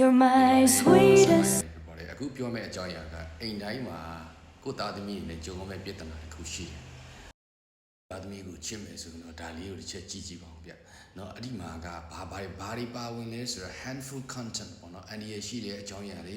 You're my sweetest ပါတယ်အခုပြောမယ့်အကြောင်းအရာကအိမ်တိုင်းမှာကိုသားသမီးတွေနဲ့ကြုံရမယ့်ပြဿနာတစ်ခုရှိတယ်သားသမီးကိုချစ်မယ်ဆိုရင်တော့ဒါလေးကိုတစ်ချက်ကြည့်ကြည့်ပါဦးဗျ။နော်အဲ့ဒီမှာကဘာဘာဘာတွေပါဝင်လဲဆိုတော့ handful content ပေါ့နော်။အန်ဒီရရှိတဲ့အကြောင်းအရာတွေ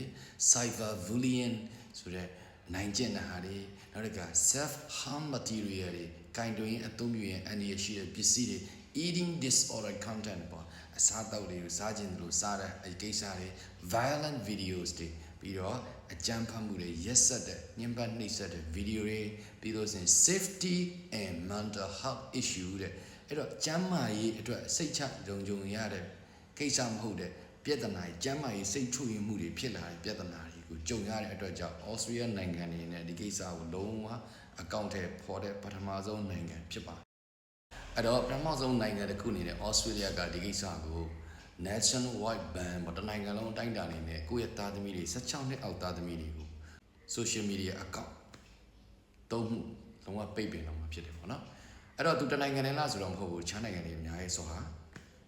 cyber bullying ဆိုတဲ့နိုင်ကျင့်တဲ့ဟာတွေနောက်တစ်ခါ self harm material တွေကင်တွင်အသုံးပြုရင်အန်ဒီရရှိတဲ့ပစ္စည်းတွေ eating disorder content ပေါ့ အစားအသောက်တွေကိုစားခြင်းလို့စားတဲ့အကိစ္စတွေ violent videos တွေပြီးတော့အကြမ်းဖက်မှုတွေရက်ဆက်တဲ့ညှဉ်းပန်းနှိပ်စက်တဲ့ video တွေပြီးလို့ဆိုရင် safety and mental health issue တဲ့အဲ့တော့ကျန်းမာရေးအတွက်စိတ်ချလုံခြုံရတဲ့ကိစ္စမဟုတ်တဲ့ပြဿနာကြီးကျန်းမာရေးစိတ်ချွေမှုတွေဖြစ်လာတဲ့ပြဿနာတွေကိုကြုံရတဲ့အတွက်ကြောင့် Australia နိုင်ငံနေနဲ့ဒီကိစ္စကိုလုံးဝအကောင့်ထဲပေါ်တဲ့ပထမဆုံးနိုင်ငံဖြစ်ပါတယ် အဲ့တော့ပထမဆုံးနိုင်ငံတစ်ခုအနေနဲ့ဩစတြေးလျကဒီကိစ္စကို national wide ban ပေါ့တနိုင်ငံလုံးအတိုင်းအတာအနေနဲ့ကိုယ့်ရဲ့သားသမီးတွေ16နှစ်အောက်သားသမီးတွေကို social media account သုံးမှုလုံးဝပိတ်ပင်တော့မှာဖြစ်တယ်ပေါ့နော်အဲ့တော့သူတနိုင်ငံနဲ့လားဆိုတော့မဟုတ်ဘူးခြားနိုင်ငံတွေအများကြီးဆိုဟာ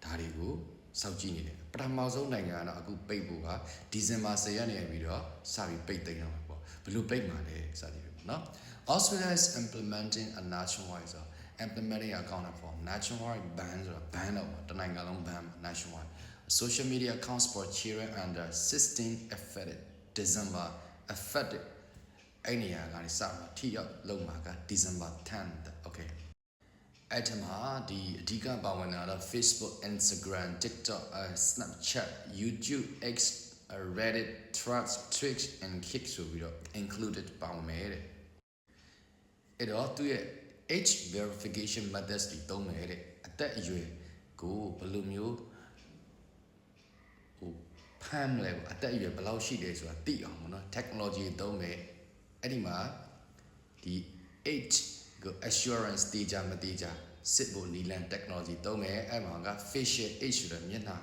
ဒါတွေကိုစောင့်ကြည့်နေတယ်ပထမဆုံးနိုင်ငံကတော့အခုပိတ်ဖို့ကဒီဇင်ဘာ10ရက်နေပြီးတော့စပြီးပိတ်သိမ်းတော့မှာပေါ့ဘယ်လိုပိတ်မှာလဲစသည်ပဲပေါ့နော် Australia is implementing a nationwide ဆိုတော့ implementing account for nationwide ban ဆိုတာ ban တော့ပေါ့တနိုင်ငံလုံး ban မှာ nationwide social media accounts for children under 16 affected December affected အဲ့နေရာကနေစမှာထိရောက်လုံးမှာက December 10th okay အဲ့ထက်မှာဒီအဓိကပါဝင်တာတော့ Facebook Instagram TikTok uh, Snapchat YouTube X uh, Reddit Threads Twitch and Kick ဆိုပြီးတော့ included ပါဝင်မယ်တဲ့အဲ့တော့သူရဲ့ age verification methods တွေသုံးမယ်တဲ့အသက်အရွယ်ကိုဘယ်လိုမျိုးဟိုဖမ်းမလဲပေါ့အသက်အရွယ်ဘယ်လောက်ရှိတယ်ဆိုတာသိအောင်ပေါ့နော် technology သုံးမယ်အဲ့ဒီမှာဒီ age ကို assurance တေးကြမတေးကြစစ်ဖို့နီလန် technology သုံးမယ်အဲ့မှာက facial age ဆိုတဲ့မျက်နှာ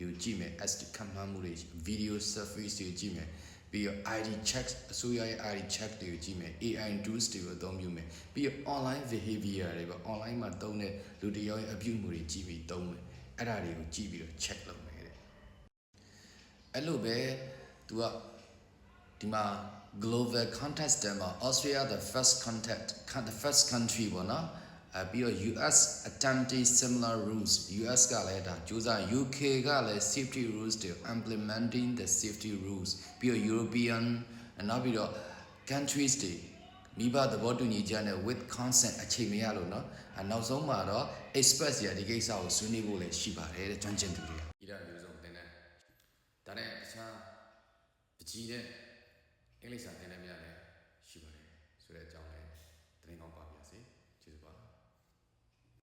ယူကြည့်မယ် as ခံမှန်းမှုတွေ video surface တွေကြည့်မယ် ပြီးတော့ ID check အစိုးရရဲ့ ID check တွေကိုကြည့်မယ် AI tools တွေကိုအသုံးပြုမယ်ပြီးတော့ online behavior တွေပေါ့ online မှာသုံးတဲ့လူတစ်ယောက်ရဲ့အပြုအမူတွေကြည့်ပြီးသုံးမယ်အဲ့ဒါတွေကိုကြည့်ပြီးတော့ check လုပ်မယ်တဲ့အဲ့လိုပဲ तू ကဒီမှာ global contest တဲမှာ Austria the first contact the first country ပေါ့နော် အဲပြီးတော့ US attempting similar rules US ကလည်းဒါကြိုးစား UK ကလည်း safety rules တွေ implementing the safety rules ပြီးတော့ European နောက်ပြီးတော့ countries တွေမိဘသဘောတူညီချက်နဲ့ with consent အခြေမရလို့เนาะနောက်ဆုံးမှာတော့ experts တွေကဒီကိစ္စကိုဆွေးနွေးဖို့လည်းရှိပါတယ်တဲ့ကျွမ်းကျင်သူတွေကဤရမျိုးစုံသင်တန်းဒါနဲ့တခြားပကြီးတဲ့အင်္ဂလိပ်စာသင်တန်းများလည်းရှိပါတယ်ဆိုတဲ့အကြောင်းလည်းတင်ကောင်းပါပါစေကျေးဇူးပါ